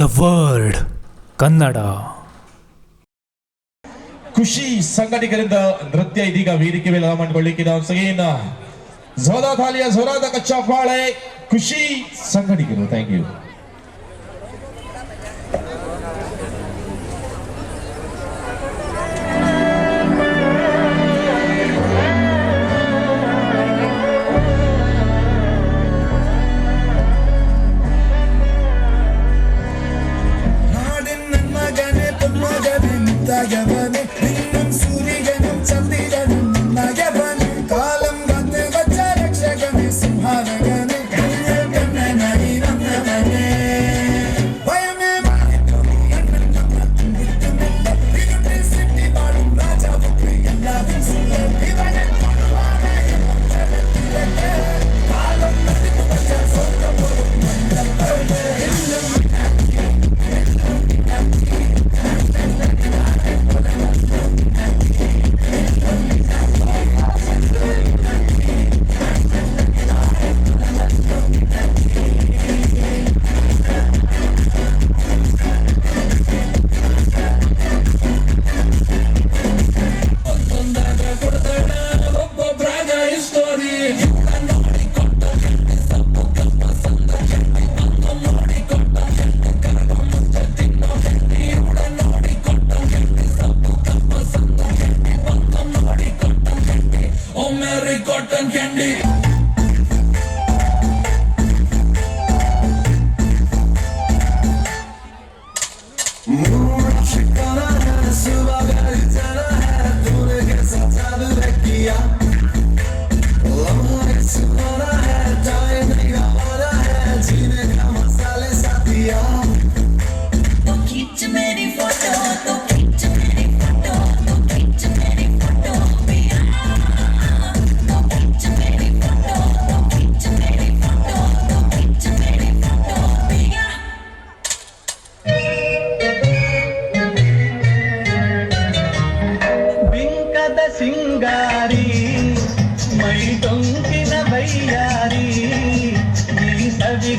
The world Kannada. ಖುಷಿ ಸಂಘಟಿಗರಿಂದ ನೃತ್ಯ ಇದೀಗ ವೇದಿಕೆ ಮೇಲೆ ಮಾಡಿಕೊಳ್ಳಿಕ್ಕೆ ನಾವು ಸಗೇನ ಜೋರಾದ ಕಚ್ಚಾ ಪಾಳೆ ಖುಷಿ ಸಂಘಟಿಗರು. ಥ್ಯಾಂಕ್ ಯು 天地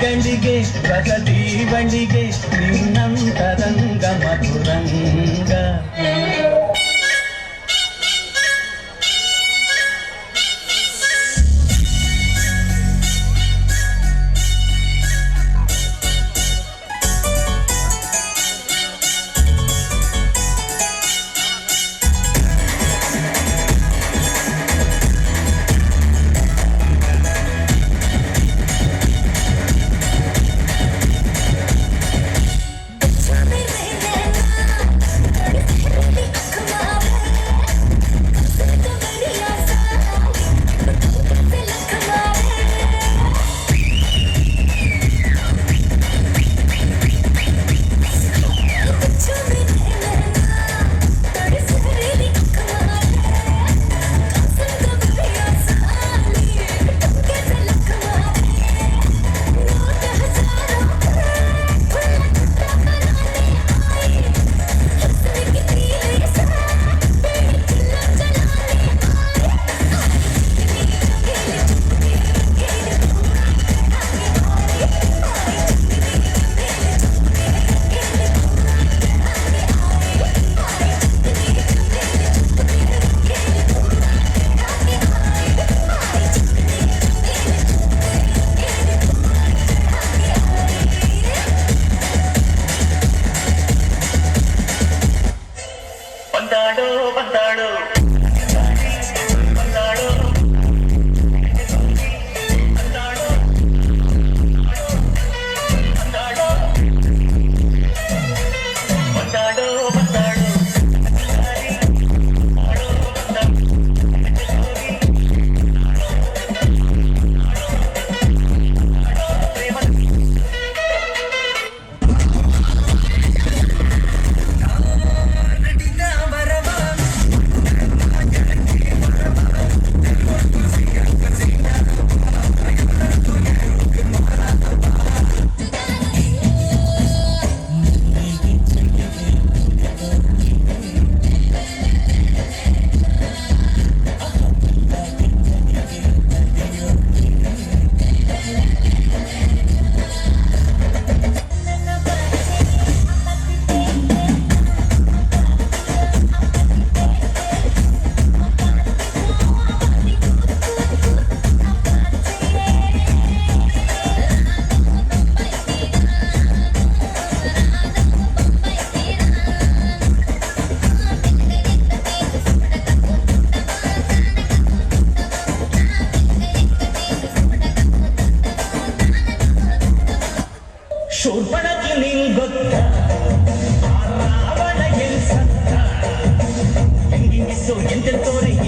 ಗಳಿಗೆಳಿಗೆ ಪ್ರಗತಿ ಬಳಿಗೆ ನಿನ್ನಂತರಂಗ ಮಧುರಂಗ so gentle